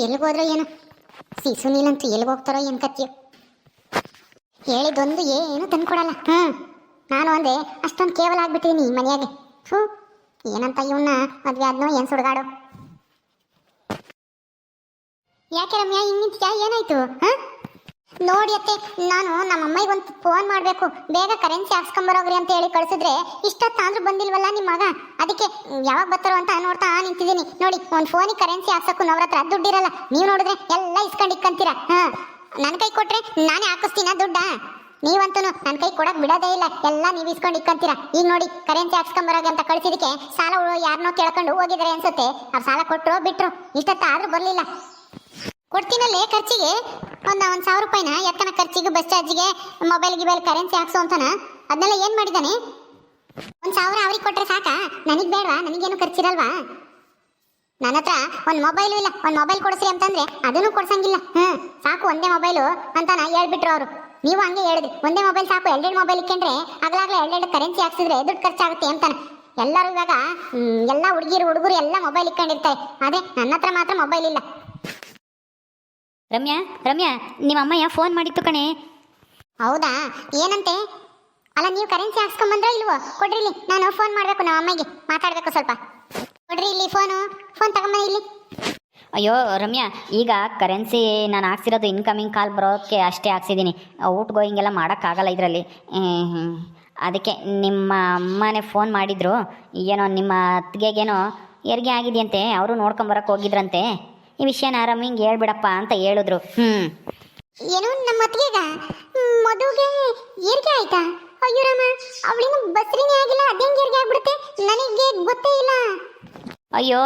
ಎಲ್ಲಿಗೋದ್ರೋ ಏನು? ಸಿ ಸುನೀಲಂತೂ ಎಲ್ಲಿಗೆ ಹೋಗ್ತಾರೋ ಏನು ಕತ್ತಿಯೋ ಹೇಳಿದೊಂದು ಏನು ತಂದ್ಕೊಡಲ್ಲ. ಹ್ಞೂ ನಾನು ಒಂದೇ ಅಷ್ಟೊಂದು ಕೇವಲ ಆಗ್ಬಿಟ್ಟಿದ್ದೀನಿ ಈ ಮನೆಯಾಗೆ. ಹ್ಞೂ ಏನಂತ ಇವನ್ನ ಮದುವೆ ಆದ್ನೋ ಏನು ಸುಡುಗಾಡು? ಯಾಕೆ ರಮ್ಯಾ, ಹಿಂಗ್ ಏನಾಯ್ತು? ಹಾಂ? ನೋಡಿ ಅತ್ತೆ, ನಾನು ನಮ್ಮ ಅಮ್ಮಗೆ ಒಂದು ಫೋನ್ ಮಾಡಬೇಕು. ಬೇಗ ಕರೆನ್ಸಿ ಹಾಕ್ಸ್ಕೊಂಬರೋಗ್ರಿ ಅಂತ ಹೇಳಿ ಕಳಿಸಿದ್ರೆ ಇಷ್ಟೊತ್ತಾದ್ರೂ ಬಂದಿಲ್ವಲ್ಲ ನಿಮ್ಮ ಮಗ? ಅದಕ್ಕೆ ಯಾವಾಗ ಬರ್ತಾರೋ ಅಂತ ನೋಡ್ತಾ ನಿಂತಿದ್ದೀನಿ. ನೋಡಿ, ಒಂದು ಫೋನಿಗೆ ಕರೆನ್ಸಿ ಹಾಕ್ಸಕ್ಕೂ ಅವ್ರ ಹತ್ರ ದುಡ್ಡಿರಲ್ಲ. ನೀವು ನೋಡಿದ್ರೆ ಎಲ್ಲ ಇಸ್ಕೊಂಡು ಇಕ್ಕಂತೀರಾ? ಹಾಂ. ನನ್ನ ಕೈ ಕೊಟ್ರೆ ನಾನೇ ಹಾಕಿಸ್ತೀನ ದುಡ್ಡ? ನೀವಂತೂ ನನ್ನ ಕೈ ಕೊಡಕ್ ಬಿಡೋದೇ ಇಲ್ಲ. ಎಲ್ಲ ನೀವು ಇಸ್ಕೊಂಡು ಇಕ್ಕಂತೀರಾ? ಈಗ ನೋಡಿ ಕರೆನ್ಸಿ ಹಾಕ್ಸ್ಕೊಂಬರೋಗೆ ಅಂತ ಕಳಿಸಿದಕ್ಕೆ ಸಾಲ ಯಾರನ್ನೋ ಕೇಳ್ಕೊಂಡು ಹೋಗಿದ್ದಾರೆ ಅನ್ಸುತ್ತೆ. ಅವ್ರು ಸಾಲ ಕೊಟ್ಟರು ಬಿಟ್ರು. ಇಷ್ಟೊತ್ತಾದ್ರೂ ಬರಲಿಲ್ಲ. ಕೊಡ್ತೀನಲ್ಲೇ ಖರ್ಚಿಗೆ? ಒಂದು ಒಂದು ಸಾವಿರ ರೂಪಾಯಿನ ಯಾಕನ ಖರ್ಚಿಗೆ ಬಸ್ ಚಾರ್ಜಿಗೆ ಮೊಬೈಲ್ ಗಿಬೈಲ್ ಕರೆನ್ಸಿ ಹಾಕ್ಸು ಅಂತಾನ? ಅದನ್ನೆಲ್ಲ ಏನು ಮಾಡಿದ್ದಾನೆ ಒಂದು ಸಾವಿರ ಅವ್ರಿಗೆ ಕೊಟ್ರೆ ಸಾಕಾ? ನನಗೆ ಬೇಡವಾ? ನನಗೇನು ಖರ್ಚಿರಲ್ವಾ? ನನ್ನ ಹತ್ರ ಒಂದು ಮೊಬೈಲು ಇಲ್ಲ. ಒಂದು ಮೊಬೈಲ್ ಕೊಡಿಸ್ರಿ ಅಂತಂದ್ರೆ ಅದನ್ನು ಕೊಡ್ಸಂಗಿಲ್ಲ. ಹ್ಞೂ ಸಾಕು ಒಂದೇ ಮೊಬೈಲು ಅಂತಾನ ಹೇಳ್ಬಿಟ್ರು ಅವರು. ನೀವು ಹಂಗೆ ಹೇಳಿದ್ರಿ. ಒಂದೇ ಮೊಬೈಲ್ ಸಾಕು, ಎರಡೆರಡು ಮೊಬೈಲ್ ಇಕ್ಕೊಂಡ್ರೆ ಆಗ್ಲಾಗ್ಲೇ ಎರಡೆರಡು ಕರೆನ್ಸಿ ಹಾಕ್ಸಿದ್ರೆ ದುಡ್ಡು ಖರ್ಚಾಗುತ್ತೆ ಅಂತಾನೆ. ಎಲ್ಲರೂ ಇವಾಗ ಎಲ್ಲ ಹುಡುಗಿರು, ಹುಡುಗರು ಎಲ್ಲ ಮೊಬೈಲ್ ಇಕ್ಕೊಂಡಿರ್ತಾರೆ. ಅದೇ, ನನ್ನ ಹತ್ರ ಮಾತ್ರ ಮೊಬೈಲ್ ಇಲ್ಲ. ರಮ್ಯಾ ರಮ್ಯಾ ನಿಮ್ಮ ಅಮ್ಮಯ್ಯ ಫೋನ್ ಮಾಡಿತ್ತು ಕಣೆ. ಹೌದಾ? ಏನಂತೆ? ಅಲ್ಲ ನೀವು ಕರೆನ್ಸಿ ಹಾಕ್ಸ್ಕೊಂಬಂದ್ರೋ ಇಲ್ವೋ? ಕೊಡ್ರಿ ಇಲ್ಲಿ. ನಾನು ಫೋನ್ ಮಾಡಬೇಕು ನಮ್ಮ ಅಮ್ಮಗೆ. ಮಾತಾಡಬೇಕು ಸ್ವಲ್ಪ. ಕೊಡ್ರಿ ಇಲ್ಲಿ ಫೋನು ಫೋನ್ ತಗೊಂಬನ್ನಿ ಇಲ್ಲಿ. ಅಯ್ಯೋ ರಮ್ಯಾ ಈಗ ಕರೆನ್ಸಿ ನಾನು ಹಾಕ್ಸಿರೋದು ಇನ್ಕಮಿಂಗ್ ಕಾಲ್ ಬರೋಕ್ಕೆ ಅಷ್ಟೇ ಹಾಕ್ಸಿದ್ದೀನಿ. ಔಟ್ ಗೋಯಿಂಗ್ ಎಲ್ಲ ಮಾಡೋಕ್ಕಾಗಲ್ಲ ಇದರಲ್ಲಿ. ಅದಕ್ಕೆ ನಿಮ್ಮ ಅಮ್ಮನೇ ಫೋನ್ ಮಾಡಿದ್ರು. ಏನೋ ನಿಮ್ಮ ಅತ್ತಿಗೆಗೇನೋ ಹೆರಿಗೆ ಆಗಿದೆಯಂತೆ. ಅವರು ನೋಡ್ಕೊಂಬರಕ್ಕೆ ಹೋಗಿದ್ರಂತೆ. ಈ ವಿಷಯನ ಹಿಂಗೆ ಹೇಳ್ಬಿಡಪ್ಪ ಅಂತ ಹೇಳಿದ್ರು. ಹ್ಞೂ ಏನು ನಮ್ಮ ಅತ್ತಿಗೆಗ ಮದುವೆಗೆ ಏರ್ಗೆ ಆಯ್ತಾ? ಅಯ್ಯೋ ರಾಮ ಅವಳಿನ ಬಸ್ರಿನೇ ಆಗಿಲ್ಲ ಅದೇಂಗೆ ಏರ್ಗೆ ಆಗ್ಬಿಡುತ್ತೆ? ನನಗೆ ಗೊತ್ತೇ ಇಲ್ಲ. ಅಯ್ಯೋ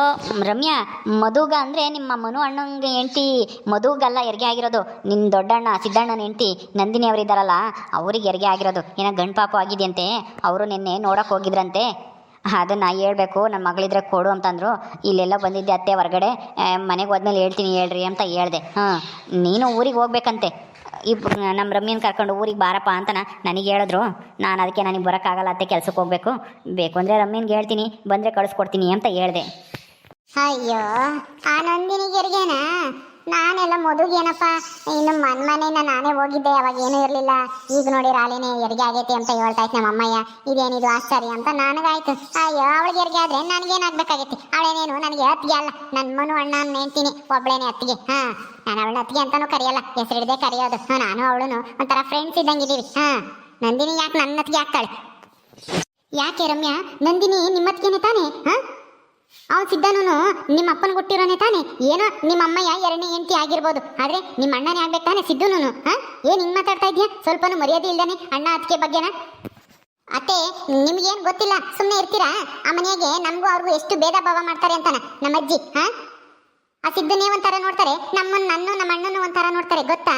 ರಮ್ಯಾ ಮದುಗ ಅಂದರೆ ನಿಮ್ಮ ಮನು ಅಣ್ಣಂಗೆ ಹೆಂಡ್ತಿ ಮಧುಗಲ್ಲ ಹೆರಿಗೆ ಆಗಿರೋದು. ನಿನ್ನ ದೊಡ್ಡಣ್ಣ ಸಿದ್ದಣ್ಣನ ಹೆಂಡ್ತಿ ನಂದಿನಿ ಅವರಿದ್ದಾರಲ್ಲ ಅವ್ರಿಗೆ ಹೆರಿಗೆ ಆಗಿರೋದು. ಏನೋ ಗಂಡು ಪಾಪು ಆಗಿದೆಯಂತೆ ಅವರು ನಿನ್ನೆ ನೋಡಕ್ಕೆ ಹೋಗಿದ್ರಂತೆ. ಅದನ್ನು ಹೇಳ್ಬೇಕು ನನ್ನ ಮಗಳಿದ್ರೆ ಕೊಡು ಅಂತಂದರು. ಇಲ್ಲೆಲ್ಲ ಬಂದಿದ್ದೆ ಅತ್ತೆ ಹೊರಗಡೆ. ಮನೆಗೆ ಹೋದ್ಮೇಲೆ ಹೇಳ್ತೀನಿ ಹೇಳ್ರಿ ಅಂತ ಹೇಳ್ದೆ. ಹಾಂ. ನೀನು ಊರಿಗೆ ಹೋಗ್ಬೇಕಂತೆ. ಇಬ್ ನಮ್ಮ ರಮ್ಯನ ಕರ್ಕೊಂಡು ಊರಿಗೆ ಬಾರಪ್ಪ ಅಂತ ನನಗೆ ಹೇಳಿದ್ರು. ನಾನು ಅದಕ್ಕೆ ನನಗೆ ಬರೋಕ್ಕಾಗಲ್ಲ ಅತ್ತೆ ಕೆಲಸಕ್ಕೆ ಹೋಗಬೇಕು. ಬೇಕು ಅಂದರೆ ರಮ್ಯನ್ಗೆ ಹೇಳ್ತೀನಿ ಬಂದರೆ ಕಳಿಸ್ಕೊಡ್ತೀನಿ ಅಂತ ಹೇಳಿದೆ. ಅಯ್ಯೋ ಆ ನಂದಿನಿ ನಾನೆಲ್ಲ ಮೊದಲಿಗೇನಪ್ಪ ಇನ್ನು ಮನ್ ಮನೆಯಿಂದ ನಾನೇ ಹೋಗಿದ್ದೆ, ಅವಾಗ ಏನೂ ಇರಲಿಲ್ಲ. ಈಗ ನೋಡಿ ರಾಲಿನೇ ಹೆರಿಗೆ ಆಗೈತೆ ಅಂತ ಹೇಳ್ತಾ ನಮ್ಮ ಅಮ್ಮಯ್ಯ ಇದೇನಿದು ಆಶ್ಚರ್ಯ ಅಂತ ನನಗಾಯ್ತು. ಅಯ್ಯೋ, ಅವಳಿಗೆ ಹೆರಿಗೆ ಆದ್ರೆ ನನಗೇನಾಗಬೇಕಾಗೈತಿ? ಅವಳೇನೇನು? ನನಗೆ ಅತ್ತಿಗೆ ಅಲ್ಲ. ನನ್ನ ಮನು ಅಣ್ಣ ನೆಂತೀನಿ ಒಬ್ಳೇನೆ ಅತ್ತಿಗೆ. ಹಾ, ನಾನು ಅವಳನ್ನ ಅತ್ತಿಗೆ ಅಂತಾನೂ ಕರೆಯಲ್ಲ. ಹೆಸರಿಡದೆ ಕರೆಯೋದು. ನಾನು ಅವಳು ಒಂಥರ ಫ್ರೆಂಡ್ಸ್ ಇದ್ದಂಗಿದ್ದೀವಿ ಹಾ, ನಂದಿನಿ ಯಾಕೆ ನನ್ನ ಅತ್ತಿಗೆ ಆಗ್ತಾಳೆ ಯಾಕೆ ರಮ್ಯಾ? ನಂದಿನಿ ನಿಮ್ಮತ್ತಿಗೆನೆ ತಾನೇ? ಹಾ? ಅವ್ನು ಸಿದ್ದನೂ ನಿಮ್ಮ ಅಪ್ಪನ ಕೊಟ್ಟಿರೋನೆ ತಾನೆ. ಏನೋ ನಿಮ್ಮ ಎರಡನೇ ಹೆಂಡತಿ ಆಗಿರ್ಬೋದು. ಆದ್ರೆ ನಿಮ್ಮ ಅಣ್ಣನೇ ಆಗ್ಬೇಕು ತಾನೆ ಸಿದ್ದುನು ಹಾ? ಏನು ಹಿಂಗೆ ಮಾತಾಡ್ತಾ ಇದೆಯಾ? ಸ್ವಲ್ಪನೂ ಮರ್ಯಾದೆ ಇಲ್ದಾನೆ ಅಣ್ಣ ಅದಕ್ಕೆ ಬಗ್ಗೆನ? ಅತ್ತೆ, ನಿಮ್ಗೇನ್ ಗೊತ್ತಿಲ್ಲ ಸುಮ್ಮನೆ ಇರ್ತೀರಾ? ಆ ಮನೆಗೆ ನಮಗೂ ಅವ್ರಿಗೂ ಎಷ್ಟು ಭೇದ ಭಾವ ಮಾಡ್ತಾರೆ ಅಂತಾನ ನಮ್ಮ ಅಜ್ಜಿ ಹಾಂ? ಆ ಸಿದ್ದನೇ ಒಂಥರ ನೋಡ್ತಾರೆ ನಮ್ಮನ್ನ ನನ್ನ, ನಮ್ಮ ಅಣ್ಣನ ಒಂಥರ ನೋಡ್ತಾರೆ, ಗೊತ್ತಾ?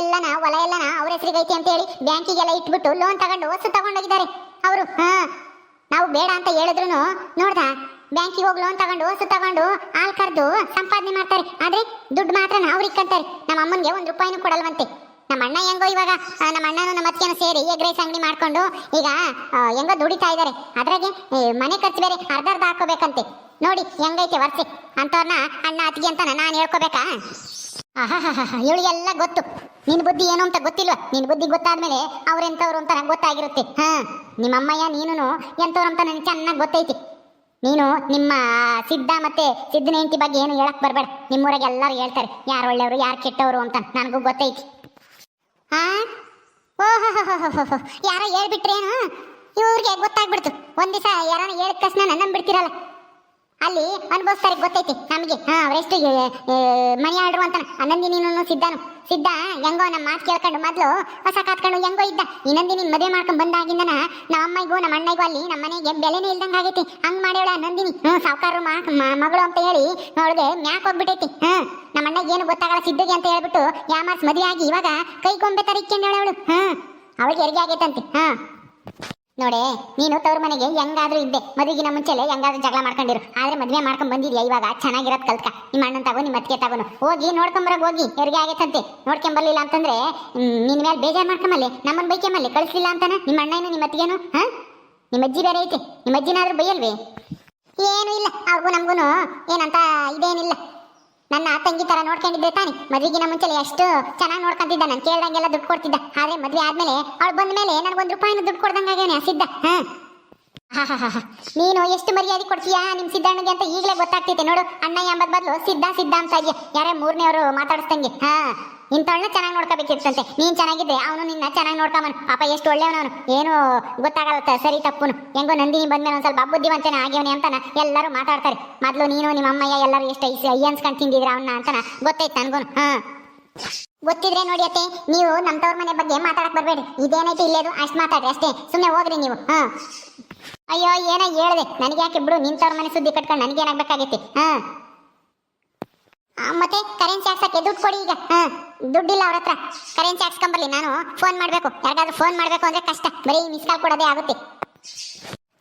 ಎಲ್ಲನ, ಹೊಲ ಎಲ್ಲನ ಅವ್ರ ಹೆಸರಿಗೆ ಐತಿ ಅಂತ ಹೇಳಿ ಬ್ಯಾಂಕಿಗೆಲ್ಲ ಇಟ್ಬಿಟ್ಟು ಲೋನ್ ತಗೊಂಡು ಹೊಸ ತಗೊಂಡೋಗಿದ್ದಾರೆ. ಅವರು, ಹಾ? ನಾವು ಬೇಡ ಅಂತ ಹೇಳಿದ್ರು ನೋಡ್ದ? ಬ್ಯಾಂಕಿಗೆ ಹೋಗಿ ಲೋನ್ ತಗೊಂಡು ಹೊಸ ತಗೊಂಡು, ಹಾಲ್ ಕರೆದು ಸಂಪಾದನೆ ಮಾಡ್ತಾರೆ. ಆದ್ರೆ ದುಡ್ಡು ಮಾತ್ರ ಅವ್ರು ಇಕ್ಕಂತಾರೆ ನಮ್ಮ ಅಮ್ಮನಿಗೆ ಒಂದು ರೂಪಾಯಿನೂ ಕೊಡಲ್ವಂತೆ. ನಮ್ಮ ಅಣ್ಣ ಹೆಂಗೋ ಇವಾಗ ನಮ್ಮ ಅಣ್ಣನು ನಮ್ಮ ಅತ್ತಿಗೆನೂ ಸೇರಿ ಎಗ್ ರೈಸ್ ಅಂಗಡಿ ಮಾಡ್ಕೊಂಡು ಈಗ ಹೆಂಗೋ ದುಡಿತಾ ಇದ್ದಾರೆ. ಅದ್ರಾಗೆ ಮನೆ ಖರ್ಚು ಬೇರೆ ಅರ್ಧ ಅರ್ಧ ಹಾಕೋಬೇಕಂತೆ ನೋಡಿ, ಹೆಂಗೈತೆ ವರ್ಸಿ ಅಂತವ್ರನ್ನ ಅಣ್ಣ, ಅತ್ತಿಗೆ ಅಂತ ನಾನು ಹೇಳ್ಕೋಬೇಕಾ? ಇವಳಿಗೆಲ್ಲ ಗೊತ್ತು. ನಿನ್ ಬುದ್ಧಿ ಏನು ಅಂತ ಗೊತ್ತಿಲ್ವ? ನಿನ್ ಬುದ್ಧಿ ಗೊತ್ತಾದ್ಮೇಲೆ ಅವ್ರೆಂತವ್ರು ಅಂತ ನಂಗೆ ಗೊತ್ತಾಗಿರುತ್ತೆ. ಹಾ ನಿಮ್ಮ ಅಮ್ಮಯ್ಯ ನೀನು ಎಂತವ್ರು ಅಂತ ನನಗೆ ಚೆನ್ನಾಗಿ ಗೊತ್ತೈತಿ. ನೀನು ನಿಮ್ಮ ಸಿದ್ಧ ಮತ್ತೆ ಸಿದ್ದನ ಹೆಂಡತಿ ಬಗ್ಗೆ ಏನು ಹೇಳಕ್ ಬರ್ಬೇಡ. ನಿಮ್ಮೂರಾಗ ಎಲ್ಲರೂ ಹೇಳ್ತಾರೆ, ಯಾರು ಒಳ್ಳೆಯವರು, ಯಾರು ಕೆಟ್ಟವರು ಅಂತ. ನನಗೂ ಗೊತ್ತೈತಿ. ಹಾ ಓಹೋ ಯಾರೋ ಹೇಳ್ಬಿಟ್ರೇನು? ಇವ್ರಿಗೆ ಗೊತ್ತಾಗ್ಬಿಡ್ತು. ಒಂದ್ ದಿವಸ ಯಾರನ್ನ ಹೇಳಿದ ತಕ್ಷಣ ನನ್ನ ಬಿಡ್ತಿರಲ್ಲ. ಅಲ್ಲಿ ಅನುಭವಿಸ್ತಾರೆ ಗೊತ್ತೈತಿ ನಮಗೆ. ಹಾ ಅವರೆಷ್ಟು ಮನಿ ಆಡ್ರು ಅಂತ ನಂದಿನಿನೂ ಸಿದ್ಧನು ಸಿದ್ಧ ಹೆಂಗೋ ನಮ್ಮ ಮಾತು ಕೇಳ್ಕೊಂಡು ಮೊದಲು ಹೊಸ ಕಾತ್ಕೊಂಡು ಹೆಂಗೋ ಇದ್ದ. ಇನ್ನೊಂದಿನ ನಂದಿನಿ ಮದುವೆ ಮಾಡ್ಕೊಂಡು ಬಂದಾಗಿಂದನ ನಮ್ಮ ಅಮ್ಮಗೂ ನಮ್ಮ ಅಣ್ಣಗೂ ಅಲ್ಲಿ ನಮ್ಮ ಮನೆಗೆ ಬೆಲೆನೇ ಇಲ್ದಂಗೆ ಆಗೈತಿ. ಹಂಗೆ ಮಾಡ್ಯಾಳ ನಂದಿನಿ. ಹ್ಞೂ, ಸಾವುಕಾರರು ಮಗಳು ಅಂತ ಹೇಳಿ ಅವಳಿಗೆ ಮ್ಯಾಕ್ ಹೋಗ್ಬಿಟ್ಟೈತಿ. ಹ್ಞೂ, ನಮ್ಮ ಅಣ್ಣಗೆ ಏನು ಗೊತ್ತಾಗಲ್ಲ ಸಿದ್ಧಗೆ ಅಂತ ಹೇಳ್ಬಿಟ್ಟು ಯಾಮಾರ್ಸ್ ಮದುವೆ ಆಗಿ ಇವಾಗ ಕೈ ಕೊಂಬೆ ತರ ಹ್ಮ್ ಅವಳಿಗೆ ಹೆರಿಗೆ ಆಗೈತಂತೆ. ಹಾ ನೋಡೆ, ನೀನು ತವ್ರ ಮನೆಗೆ ಹೆಂಗಾದ್ರೂ ಇದ್ದೆ. ಮದುವೆಗಿನ ಮುಂಚೆಲೆ ಹೆಂಗಾದ್ರೂ ಜಗಳ ಮಾಡ್ಕೊಂಡಿರು. ಆದ್ರೆ ಮದುವೆ ಮಾಡ್ಕೊಂಡ್ ಬಂದಿದ್ಯಾ ಇವಾಗ ಚೆನ್ನಾಗಿರೋದ್ ಕಲ್ತ್ಕ. ನಿಮ್ಮ ಅಣ್ಣನ್ ತಗೋ, ನಿಮ್ಮ ಅತ್ತಿಗೆ ತಗೋನು. ಹೋಗಿ ನೋಡ್ಕೊಂಬರಗ್ ಹೋಗಿ. ಹೆರಿಗೆ ಆಗೈತಂತೆ. ನೋಡ್ಕೊಂಬರ್ಲಿಲ್ಲ ಅಂತಂದ್ರೆ ನಿನ್ನ ನಿನ್ ಮೇಲೆ ಬೇಜಾರ್ ಮಾಡ್ಕೊಂಬಲ್ಲಿ. ನಮ್ಮನ್ ಬೈಕೊಂಬಲ್ಲಿ. ಕಳಿಸ್ಲಿಲ್ಲ ಅಂತಾನ? ನಿಮ್ಮ ಅಣ್ಣ ಏನು ನಿಮ್ಮ ಅತ್ತಿಗೆನು? ಹಾ? ನಿಮ್ಮ ಅಜ್ಜಿ ಬೇರೆ ಐತಿ. ನಿಮ್ಮ ಅಜ್ಜಿನಾದ್ರೂ ಬೈಯಲ್ವೇ? ಏನು ಇಲ್ಲ. ಅವ್ರಿಗೂ ನಮ್ಗೂ ಏನಂತ ಇದೇನಿಲ್ಲ. ನನ್ನ ತಂಗಿ ತರ ನೋಡ್ಕೊಂಡಿದ್ದೆ ತಾನೆ. ಮದ್ವೆಗಿನ ಮುಂಚೆ ಎಷ್ಟು ಚೆನ್ನಾಗಿ ನೋಡ್ಕೊಂತಿದ್ದ ನಾನು. ಕೇಳ್ದಂಗೆಲ್ಲ ದುಡ್ಡು ಕೊಡ್ತಿದ್ದ. ಆದ್ರೆ ಮದ್ವೆ ಆದ್ಮೇಲೆ ಅವಳು ಬಂದ ಮೇಲೆ ನನಗೊಂದು ರೂಪಾಯಿನ ದುಡ್ಡು ಕೊಡ್ದಂಗಾಗೇನೆ ಸಿದ್ಧ. ಹಾ. ನೀನು ಎಷ್ಟು ಮರ್ಯಾದೆ ಕೊಡ್ತೀಯಾ ನಿಮ್ ಸಿದ್ದಣ್ಣಗೆ ಅಂತ ಈಗಲೇ ಗೊತ್ತಾಗ್ತೈತೆ ನೋಡು. ಅಣ್ಣ ಎಂಬದ್ ಬದಲು ಸಿದ್ಧ ಸಿದ್ಧ ಅಂತ ಇದೆಯಾ. ಯಾರೇ ಮೂರನೇವರು ಮಾತಾಡಿಸ್ದಂಗೆ. ಹಾ. ಇಂಥವಳನ್ನ ಚೆನ್ನಾಗಿ ನೋಡ್ಕೋಬೇಕಿತ್ತಂತೆ. ನೀನು ಚೆನ್ನಾಗಿದ್ರೆ ಅವನು ನಿನ್ನ ಚೆನ್ನಾಗಿ ನೋಡ್ಕೊಂಬನು ಪಾಪ ಎಷ್ಟು ಒಳ್ಳೆಯವನವನು. ಏನು ಗೊತ್ತಾಗಲ್ಲ ಸರಿ ತಪ್ಪುನು. ಹೆಂಗೋ ನಂದಿನಿ ಬಂದ್ಮೇಲೆ ಒಂದು ಸ್ವಲ್ಪ ಬುದ್ಧಿವಂತನ ಆಗ್ಯವನಿ ಅಂತಾನ ಎಲ್ಲರೂ ಮಾತಾಡ್ತಾರೆ. ಮೊದಲು ನೀನು, ನಿಮ್ಮ ಅಮ್ಮಯ್ಯ ಎಲ್ಲರೂ ಎಷ್ಟು ಅಯ್ಯನ್ಸ್ಕೊಂಡು ತಿಂದಿದ್ರ ಅವನ್ನ ಅಂತಾನ ಗೊತ್ತೈತೆ ನನ್ಗೂ ಹಾಂ. ಗೊತ್ತಿದ್ರೆ ನೋಡಿ ಅತ್ತೆ, ನೀವು ನಮ್ಮ ತವ್ರ ಮನೆ ಬಗ್ಗೆ ಮಾತಾಡಕ್ ಬರಬೇಡಿ ಇದೇನೈತೆ ಇಲ್ಲೇದು? ಅಷ್ಟ್ ಮಾತಾಡ್ರಿ ಅಷ್ಟೇ. ಸುಮ್ಮನೆ ಹೋಗ್ರಿ ನೀವು. ಹಾಂ. ಅಯ್ಯೋ, ಏನೋ ಹೇಳ್ದೆ. ನನಗೆ ಯಾಕೆ ಬಿಡು ನಿಂತವ್ರ ಮನೆ ಸುದ್ದಿ ಕಟ್ಕೊಂಡು ನನಗೇನಾಗಬೇಕಾಗೈತಿ? ಹಾ. ಮತ್ತೆ ಕರೆನ್ಸಿ ಹಾಕ್ಸಕ್ಕೆ ದುಡ್ಡು ಕೊಡಿ ಈಗ. ಹಾಂ, ದುಡ್ಡಿಲ್ಲ ಅವ್ರ ಹತ್ರ. ಕರೆನ್ಸಿ ಹಾಕ್ಸ್ಕೊಂಬರ್ಲಿ, ನಾನು ಫೋನ್ ಮಾಡಬೇಕು. ಯಾರಿಗಾದ್ರೂ ಫೋನ್ ಮಾಡಬೇಕು ಅಂದ್ರೆ ಕಷ್ಟ. ಬರೀ ಮಿಸ್ ಕಾಲ್ ಕೊಡೋದೇ ಆಗುತ್ತೆ.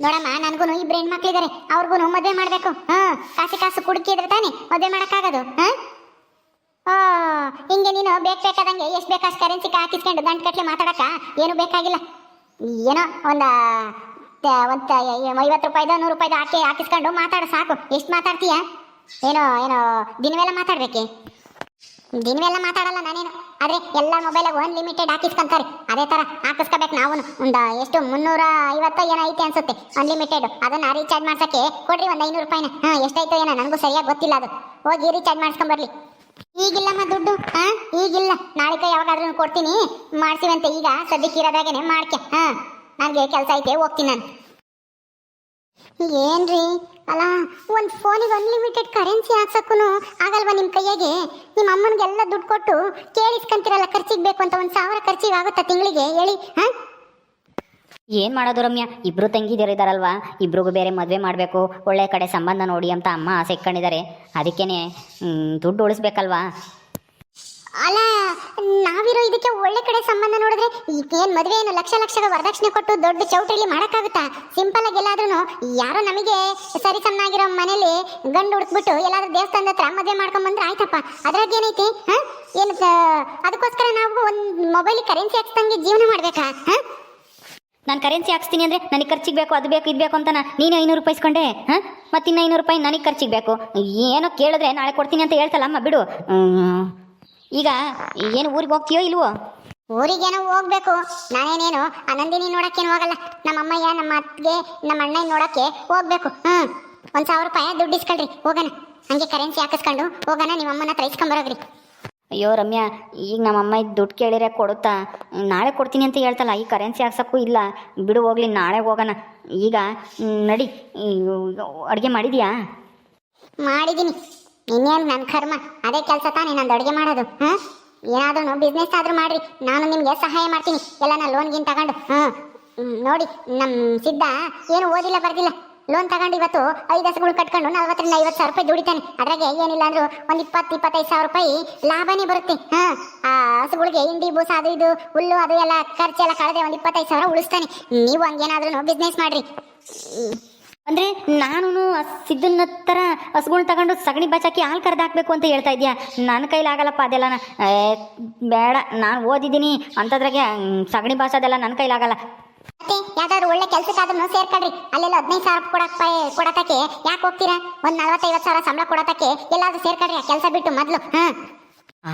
ನೋಡಮ್ಮ ನನಗೂ ಇಬ್ರು ಹೆಣ್ಮಕ್ಳಿದ್ದಾರೆ ಅವ್ರಿಗೂ ಮದುವೆ ಮಾಡಬೇಕು. ಹಾ, ಕಾಸು ಕಾಸು ಕುಡುಕಿದ್ರೆ ತಾನೇ ಮದುವೆ ಮಾಡೋಕ್ಕಾಗೋದು. ಹಾ? ಓ, ಹಿಂಗೆ ನೀನು ಬೇಕು ಬೇಕಾದಂಗೆ ಎಷ್ಟು ಬೇಕಷ್ಟು ಕರೆನ್ಸಿ ಹಾಕಿಸ್ಕೊಂಡು ಗಂಟು ಕಟ್ಲೆ ಮಾತಾಡೋಕ್ಕ? ಏನು ಬೇಕಾಗಿಲ್ಲ. ಏನೋ ಒಂದು ಒಂದು ಐವತ್ತು ರೂಪಾಯಿದ ನೂರು ರೂಪಾಯಿದು ಹಾಕಿ ಹಾಕಿಸ್ಕೊಂಡು ಮಾತಾಡೋ ಸಾಕು. ಎಷ್ಟು ಮಾತಾಡ್ತೀಯ? ಏನೋ ಏನೋ, ದಿನವೆಲ್ಲ ಮಾತಾಡ್ಬೇಕೆ? ದಿನವೆಲ್ಲ ಮಾತಾಡಲ್ಲ ನಾನೇನು? ಆದರೆ ಎಲ್ಲ ಮೊಬೈಲಾಗ ಒನ್ ಲಿಮಿಟೆಡ್ ಹಾಕಿಸ್ಕೊಂತಾರೆ. ಅದೇ ತರ ಹಾಕಿಸ್ಕೋಬೇಕು ನಾವು ಒಂದು ಎಷ್ಟು? ಮುನ್ನೂರ ಐವತ್ತು ಏನೋ ಐತೆ ಅನ್ಸುತ್ತೆ ಅನ್ಲಿಮಿಟೆಡ್ ಅದನ್ನ ರೀಚಾರ್ಜ್ ಮಾಡ್ಸೋಕ್ಕೆ ಕೊಡ್ರಿ ಒಂದು ಐನೂರು ರೂಪಾಯಿನ. ಹಾಂ, ಎಷ್ಟಾಯ್ತು ಏನೋ, ನನಗೂ ಸರಿಯಾಗಿ ಗೊತ್ತಿಲ್ಲ ಅದು. ಹೋಗಿ ರೀಚಾರ್ಜ್ ಮಾಡ್ಸ್ಕೊಂಬರ್ಲಿ. ಈಗಿಲ್ಲಮ್ಮ ದುಡ್ಡು? ಹಾಂ, ಈಗಿಲ್ಲ. ನಾಳೆ ಯಾವಾಗಾದ್ರೂ ಕೊಡ್ತೀನಿ. ಮಾಡ್ತೀವಂತೆ ಈಗ. ಸದ್ಯಕ್ಕೆ ಇರೋದಾಗೇನೆ ಮಾಡ್ಕೆ. ಹಾಂ ನನಗೆ ಕೆಲಸ ಐತೆ, ಹೋಗ್ತೀನಿ ನಾನು. ಏನ್ರಿ? ಅಲ್ಲ ಒಂದು ಫೋನಿಗೆ ಅನ್ಲಿಮಿಟೆಡ್ ಕರೆನ್ಸಿ ಹಾಕ್ಸಕ್ಕೂ ಆಗಲ್ವಾ ನಿಮ್ಮ ಕೈಯಾಗೆ? ನಿಮ್ಮ ಅಮ್ಮನಿಗೆಲ್ಲ ದುಡ್ಡು ಕೊಟ್ಟು ಕೇಳಿಸ್ಕಂತಿರಲ್ಲ ಖರ್ಚಿಗೆ ಬೇಕು ಅಂತ ಒಂದು ಸಾವಿರ ಖರ್ಚಿಗೆ ಆಗುತ್ತಾ ತಿಂಗಳಿಗೆ? ಹೇಳಿ, ಹಾಂ? ಏನು ಮಾಡೋದು ರಮ್ಯಾ? ಇಬ್ರು ತಂಗಿದಿರು ಇದಾರಲ್ವಾ? ಇಬ್ರಿಗೂ ಬೇರೆ ಮದುವೆ ಮಾಡಬೇಕು. ಒಳ್ಳೆ ಕಡೆ ಸಂಬಂಧ ನೋಡಿ ಅಂತ ಅಮ್ಮ ಆಸೆ ಇಟ್ಕೊಂಡಿದ್ದಾರೆ ಅದಕ್ಕೇನೆ ದುಡ್ಡು ಉಳಿಸ್ಬೇಕಲ್ವಾ? ಅಲ್ಲ, ನಾವಿರೋ ಇದಕ್ಕೆ ಒಳ್ಳೆ ಕಡೆ ಸಂಬಂಧ ನೋಡಿದ್ರೆ ಏನು ಮದುವೆ ಏನು ಲಕ್ಷ ಲಕ್ಷದ ವರದಕ್ಷಿಣೆ ಕೊಟ್ಟು ದೊಡ್ಡ ಚೌಟ್ರಿಲಿ ಮಾಡಕ್ಕಾಗುತ್ತಾ? ಸಿಂಪಲ್ ಆಗಿ ಎಲ್ಲಾದ್ರೂ ಯಾರೋ ನಮಗೆ ಸರಿ ಚೆನ್ನಾಗಿರೋ ಮನೇಲಿ ಗಂಡು ಹುಡುಕ್ಬಿಟ್ಟು ಎಲ್ಲಾದ್ರೂ ದೇವಸ್ಥಾನದ ಹತ್ರ ಮದುವೆ ಮಾಡ್ಕೊಂಡ್ ಬಂದ್ರೆ ಆಯ್ತಪ್ಪ. ಅದ್ರಾಗ ಏನೈತಿ ಹಾ? ಏನು ಅದಕ್ಕೋಸ್ಕರ ನಾವು ಒಂದು ಮೊಬೈಲ್ ಕರೆನ್ಸಿ ಹಾಕ್ಸ್ದಂಗೆ ಜೀವನ ಮಾಡ್ಬೇಕಾ, ಹಾ? ನಾನು ಕರೆನ್ಸಿ ಹಾಕ್ಸ್ತೀನಿ ಅಂದರೆ ನನಗೆ ಖರ್ಚಿಗೆ ಬೇಕು, ಅದು ಬೇಕು, ಇದು ಬೇಕು ಅಂತ ನೀನು ಐನೂರು ರೂಪಾಯಿ ಇಸ್ಕೊಂಡೆ, ಹಾಂ? ಇನ್ನು ಐನೂರು ರೂಪಾಯಿ ನನಗೆ ಖರ್ಚಿಗೆ ಬೇಕು. ಏನೋ ಕೇಳಿದ್ರೆ ನಾಳೆ ಕೊಡ್ತೀನಿ ಅಂತ ಹೇಳ್ತಲ್ಲ ಅಮ್ಮ ಬಿಡು. ಈಗ ಏನು ಊರಿಗೆ ಹೋಗ್ತೀಯೋ ಇಲ್ವೋ? ಊರಿಗೇನೋ ಹೋಗ್ಬೇಕು. ನಾನೇನೇನು? ಆ ನಂದಿನಿ ನೋಡಕ್ಕೇನು ಹೋಗಲ್ಲ. ನಮ್ಮ ಅಮ್ಮಯ್ಯ ನಮ್ಮ ಅತ್ತಿಗೆ ನಮ್ಮ ಅಣ್ಣ ನೋಡಕ್ಕೆ ಹೋಗ್ಬೇಕು. ಹ್ಞೂ ಒಂದು ಸಾವಿರ ರೂಪಾಯಿ ದುಡ್ಡು ಇಸ್ಕೊಳ್ರಿ. ಹೋಗೋಣ. ಹಂಗೆ ಕರೆನ್ಸಿ ಹಾಕಿಸ್ಕೊಂಡು ಹೋಗೋಣ. ನಿಮ್ಮ ಅಮ್ಮನ ಹತ್ರ ಇಸ್ಕೊಂಬರೋಗ್ರಿ ಅಯ್ಯೋ ರಮ್ಯಾ ಈಗ ನಮ್ಮ ಅಮ್ಮ ಇದ್ ದುಡ್ಡು ಕೇಳಿರೆ ಕೊಡುತ್ತಾ? ನಾಳೆ ಕೊಡ್ತೀನಿ ಅಂತ ಹೇಳ್ತಲ್ಲ ಈ ಕರೆನ್ಸಿ ಹಾಕ್ಸೋಕ್ಕೂ ಇಲ್ಲ. ಬಿಡು ಹೋಗ್ಲಿ ನಾಳೆ ಹೋಗೋಣ. ಈಗ ನಡಿ. ಅಡುಗೆ ಮಾಡಿದ್ಯಾ? ಮಾಡಿದೀನಿ ಇನ್ನೇನು ನನ್ನ ಕರ್ಮ? ಅದೇ ಕೆಲಸ ತಾನೇ ನಂದು ಅಡುಗೆ ಮಾಡೋದು, ಹಾಂ? ಏನಾದ್ರೂ ಬಿಸ್ನೆಸ್ ಆದರೂ ಮಾಡ್ರಿ, ನಾನು ನಿಮಗೆ ಸಹಾಯ ಮಾಡ್ತೀನಿ. ಎಲ್ಲ ನಾನು ಲೋನ್ ಗೀನ್ ತಗೊಂಡು, ಹಾಂ? ನೋಡಿ ನಮ್ಮ ಸಿದ್ಧ ಏನು ಓದಿಲ್ಲ ಬರ್ದಿಲ್ಲ. ಲೋನ್ ತಗೊಂಡು ಇವತ್ತು ಐದು ಹಸುಗಳು ಕಟ್ಕೊಂಡು ನಲ್ವತ್ತರಿಂದ ಐವತ್ತು ಸಾವಿರ ರೂಪಾಯಿ ದುಡಿತಾನೆ. ಅದ್ರಾಗೆ ಏನಿಲ್ಲ ಅಂದ್ರೂ ಒಂದು ಇಪ್ಪತ್ತು, ಇಪ್ಪತ್ತೈದು ಸಾವಿರ ರೂಪಾಯಿ ಲಾಭನೇ ಬರುತ್ತೆ, ಹಾಂ? ಆ ಹಸುಗಳಿಗೆ ಹಿಂಡಿ, ಬೂಸ, ಅದು ಇದು, ಹುಲ್ಲು, ಅದು ಎಲ್ಲ ಖರ್ಚೆಲ್ಲ ಕಳೆದ್ರೆ ಒಂದು ಇಪ್ಪತ್ತೈದು ಸಾವಿರ ಉಳಿಸ್ತಾನೆ. ನೀವು ಹಂಗೇನಾದ್ರೂ ಬಿಸ್ನೆಸ್ ಮಾಡ್ರಿ. ಅಂದರೆ ನಾನು ಸಿದ್ದನ ಥರ ಹಸುಗಳ್ನ ತಗೊಂಡು ಸಗಣಿ ಬಚಾಕಿ ಹಾಲು ಕರೆದು ಹಾಕಬೇಕು ಅಂತ ಹೇಳ್ತಾ ಇದೆಯಾ? ನನ್ನ ಕೈಲಾಗಲ್ಲಪ್ಪ ಅದೆಲ್ಲ ಬೇಡ ನಾನು ಓದಿದ್ದೀನಿ. ಅಂಥದ್ರಾಗೆ ಸಗಣಿ ಬಾಸೋದೆಲ್ಲ ನನ್ನ ಕೈಲಾಗಲ್ಲ ಮತ್ತೆ ಯಾವ್ದಾದ್ರು ಒಳ್ಳೆ ಕೆಲಸಕ್ಕಾದ್ರೂ ಸೇರ್ಕೊಳ್ರಿ ಅಲ್ಲೆಲ್ಲ ಹದಿನೈದು ಸಾವಿರ ಕೊಡಕ್ಕೆ ಕೊಡತಕ್ಕೆ ಯಾಕೆ ಹೋಗ್ತೀರಾ? ಒಂದು ನಲ್ವತ್ತೈವತ್ತು ಸಾವಿರ ಸಂಬಳ ಕೊಡತಕ್ಕೆ ಎಲ್ಲಾದ್ರೂ ಸೇರ್ಕೊಳ್ರಿ ಆ ಕೆಲಸ ಬಿಟ್ಟು ಮೊದ್ಲು ಹಾಂ.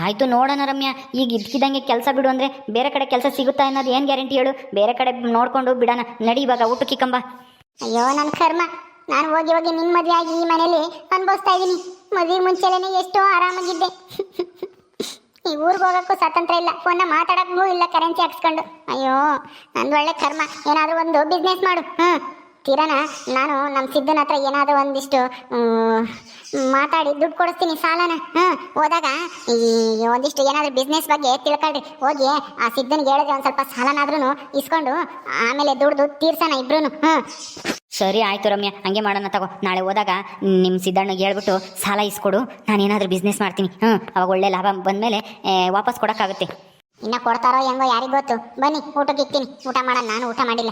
ಆಯಿತು ನೋಡೋಣ ರಮ್ಯಾ ಈಗ ಇದ್ಕಿದಂಗೆ ಕೆಲಸ ಬಿಡು ಅಂದರೆ ಬೇರೆ ಕಡೆ ಕೆಲಸ ಸಿಗುತ್ತಾ ಅನ್ನೋದು ಏನು ಗ್ಯಾರಂಟಿ ಹೇಳು? ಬೇರೆ ಕಡೆ ನೋಡಿಕೊಂಡು ಬಿಡೋಣ. ನಡಿ ಇವಾಗ ಊಟಕ್ಕೆ ಕಂಬ. ಅಯ್ಯೋ ನನ್ನ ಕರ್ಮ. ನಾನು ಹೋಗಿ ಹೋಗಿ ನಿನ್ ಮದ್ವೆ ಆಗಿ ಈ ಮನೇಲಿ ಅನುಭವಿಸ್ತಾ ಇದೀನಿ ಮದ್ವೆ ಮುಂಚೆಲೇ ಎಷ್ಟೋ ಆರಾಮಾಗಿದ್ದೆ. ಈ ಊರಿಗೆ ಹೋಗಕ್ಕೂ ಸ್ವಾತಂತ್ರ್ಯ ಇಲ್ಲ. ಫೋನ್ನ ಮಾತಾಡಕ್ಕೂ ಇಲ್ಲ ಕರೆನ್ಸಿ ಹಾಕ್ಸ್ಕೊಂಡು. ಅಯ್ಯೋ, ನಂದು ಒಳ್ಳೆ ಕರ್ಮ. ಏನಾದರೂ ಒಂದು ಬಿಸ್ನೆಸ್ ಮಾಡು. ಹ್ಮ್. ತೀರನ ನಾನು ನಮ್ಮ ಸಿದ್ದನ ಹತ್ರ ಏನಾದರೂ ಒಂದಿಷ್ಟು ಮಾತಾಡಿ ದುಡ್ಡು ಕೊಡಿಸ್ತೀನಿ ಸಾಲನ. ಹಾಂ ಹೋದಾಗ ಈ ಒಂದಿಷ್ಟು ಏನಾದರೂ ಬಿಸ್ನೆಸ್ ಬಗ್ಗೆ ತಿಳ್ಕೊಳ್ರಿ. ಹೋಗಿ ಆ ಸಿದ್ದನಿಗೆ ಹೇಳಿದ್ರೆ ಒಂದು ಸ್ವಲ್ಪ ಸಾಲನಾದ್ರೂ ಇಸ್ಕೊಂಡು ಆಮೇಲೆ ದುಡ್ದು ತೀರ್ಸೋಣ ಇಬ್ರು ಹಾಂ ಸರಿ ಆಯಿತು ರಮ್ಯಾ ಹಂಗೆ ಮಾಡೋಣ ತಗೋ. ನಾಳೆ ಹೋದಾಗ ನಿಮ್ಮ ಸಿದ್ದಣ್ಣಗೆ ಹೇಳ್ಬಿಟ್ಟು ಸಾಲ ಇಸ್ಕೊಡು ನಾನು ಏನಾದರೂ ಬಿಸ್ನೆಸ್ ಮಾಡ್ತೀನಿ. ಹ್ಞೂ ಅವಾಗ ಒಳ್ಳೆ ಲಾಭ ಬಂದಮೇಲೆ ವಾಪಸ್ ಕೊಡೋಕ್ಕಾಗುತ್ತೆ. ಇನ್ನ ಕೊಡ್ತಾರೋ ಹೆಂಗೋ ಯಾರಿಗ್ ಗೊತ್ತು. ಬನ್ನಿ ಊಟಕ್ಕೆ ಇಕ್ತೀನಿ. ಊಟ ಮಾಡೋಣ ನಾನು ಊಟ ಮಾಡಿಲ್ಲ.